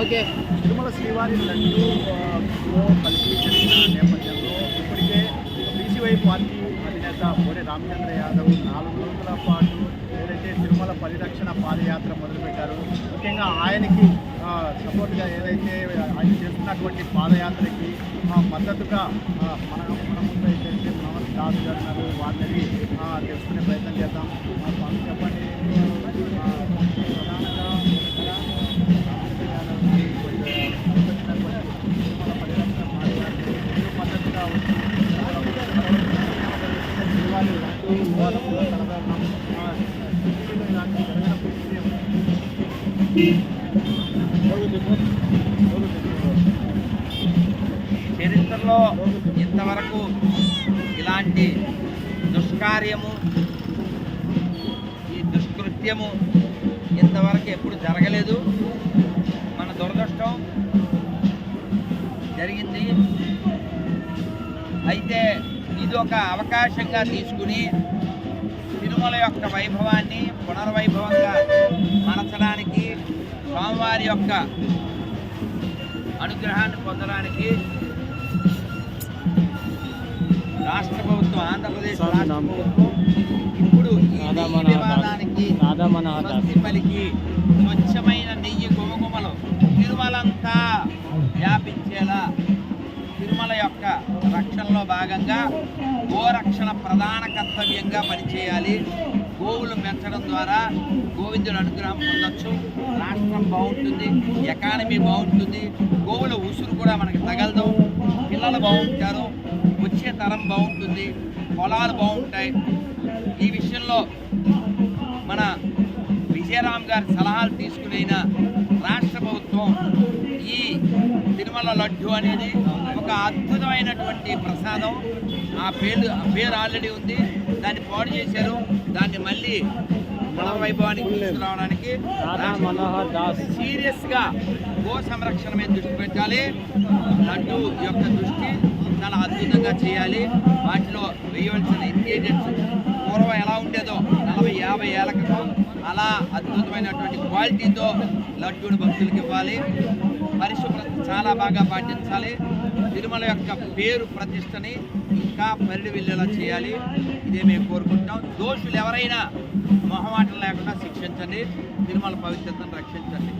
Okay. Tirumala శ్రీవారి లడ్డు ఆ, కలిసి జరిగిన నేపథ్యంలో ఇప్పటికే బీసీవై పార్టీ అధినేత మోడీ రామచంద్ర యాదవ్ నాలుగు రోజుల పాటు ఏదైతే తిరుమల పరిరక్షణ పాదయాత్ర మొదలుపెట్టారు ముఖ్యంగా ఆయనకి సపోర్ట్గా ఏదైతే ఆయన చేస్తున్నటువంటి పాదయాత్రకి మద్దతుగా మన మన ముందు అయితే మనవర్ దాస్ గారు వారిని తెలుసుకునే ప్రయత్నం చేద్దాం. చరిత్రలో ఇంతవరకు ఇలాంటి దుష్కార్యము ఈ దుష్కృత్యము ఇంతవరకు ఎప్పుడు జరగలేదు. మన దురదృష్టం జరిగింది. అయితే ఇది ఒక అవకాశంగా తీసుకుని తిరుమల యొక్క వైభవాన్ని పునర్వైభవంగా మలచడానికి స్వామివారి యొక్క అనుగ్రహాన్ని పొందడానికి రాష్ట్ర ప్రభుత్వం ఆంధ్రప్రదేశ్ రాష్ట్ర ప్రభుత్వం ఇప్పుడు ఈ నెయ్యి వివాదానికి స్వస్తి పలికి స్వచ్ఛమైన నెయ్యి గుమగుమలు తిరుమలంతా వ్యాపించేలా యొక్క రక్షణలో భాగంగా గోరక్షణ ప్రధాన కర్తవ్యంగా పనిచేయాలి. గోవులు పెంచడం ద్వారా గోవిందుడు అనుగ్రహం పొందొచ్చు. రాష్ట్రం బాగుంటుంది ఎకానమీ బాగుంటుంది. గోవుల ఉసురు కూడా మనకి తగలదు. పిల్లలు బాగుంటారు వచ్చే తరం బాగుంటుంది పొలాలు బాగుంటాయి. ఈ విషయంలో మన విజయరామ్ గారి సలహాలు తీసుకునైన రాష్ట్ర ప్రభుత్వం తిరుమల లడ్డు అనేది ఒక అద్భుతమైనటువంటి ప్రసాదం. ఆ పేరు పేరు ఆల్రెడీ ఉంది. దాన్ని పాడు చేశారు. దాన్ని మళ్ళీ పునర్వైభవానికి తీసుకురావడానికి సీరియస్గా సంరక్షణ మీద దృష్టి పెట్టాలి. లడ్డు యొక్క దృష్టి చాలా అద్భుతంగా చేయాలి. వాటిలో వేయవలసిన ఇంగ్రీడియంట్స్ పూర్వం ఎలా ఉండేదో నలభై యాభై ఏళ్ళ క్రితం అలా అద్భుతమైనటువంటి క్వాలిటీతో లడ్డూని భక్తులకు ఇవ్వాలి. పరిశుభ్రత చాలా బాగా పాటించాలి. తిరుమల యొక్క పేరు ప్రతిష్టని ఇంకా పరిడి వెళ్ళేలా చేయాలి. ఇదే మేము కోరుకుంటాం దోషులు ఎవరైనా మొహమాటం లేకుండా శిక్షించండి. తిరుమల పవిత్రతను రక్షించండి.